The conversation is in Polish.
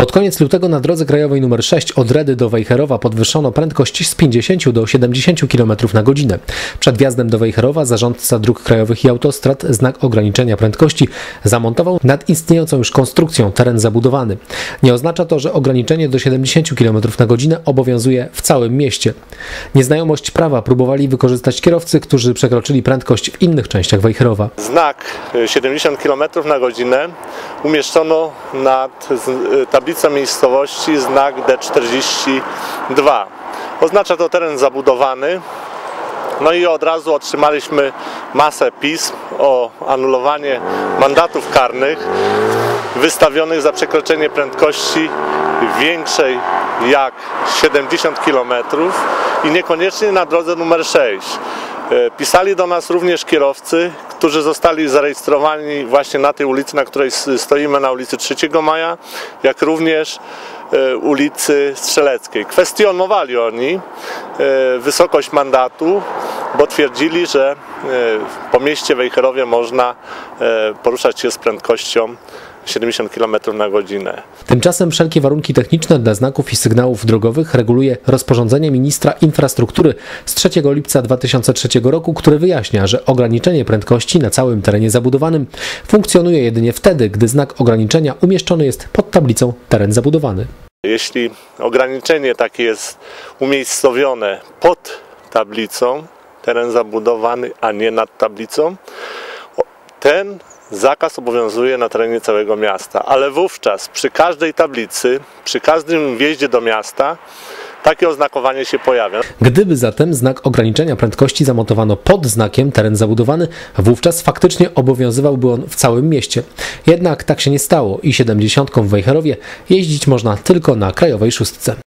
Pod koniec lutego na drodze krajowej nr 6 od Redy do Wejherowa podwyższono prędkość z 50 do 70 km na godzinę. Przed wjazdem do Wejherowa zarządca dróg krajowych i autostrad znak ograniczenia prędkości zamontował nad istniejącą już konstrukcją teren zabudowany. Nie oznacza to, że ograniczenie do 70 km na godzinę obowiązuje w całym mieście. Nieznajomość prawa próbowali wykorzystać kierowcy, którzy przekroczyli prędkość w innych częściach Wejherowa. Znak y, 70 km na godzinę umieszczono nad z- tablicą miejscowości znak D42. Oznacza to teren zabudowany. No i od razu otrzymaliśmy masę pism o anulowanie mandatów karnych wystawionych za przekroczenie prędkości większej jak 70 km i niekoniecznie na drodze numer 6. E, Pisali do nas również kierowcy, którzy zostali zarejestrowani właśnie na tej ulicy, na której stoimy, na ulicy 3 Maja, jak również e, ulicy Strzeleckiej. Kwestionowali oni e, wysokość mandatu, bo twierdzili, że po mieście Wejherowie można poruszać się z prędkością 70 km na godzinę. Tymczasem wszelkie warunki techniczne dla znaków i sygnałów drogowych reguluje rozporządzenie ministra infrastruktury z 3 lipca 2003 roku, które wyjaśnia, że ograniczenie prędkości na całym terenie zabudowanym funkcjonuje jedynie wtedy, gdy znak ograniczenia umieszczony jest pod tablicą teren zabudowany. Jeśli ograniczenie takie jest umiejscowione pod tablicą, teren zabudowany, a nie nad tablicą, ten zakaz obowiązuje na terenie całego miasta. Ale wówczas przy każdej tablicy, przy każdym wjeździe do miasta, takie oznakowanie się pojawia. Gdyby zatem znak ograniczenia prędkości zamontowano pod znakiem teren zabudowany, wówczas faktycznie obowiązywałby on w całym mieście. Jednak tak się nie stało i 70 w Wejherowie jeździć można tylko na krajowej szóstce.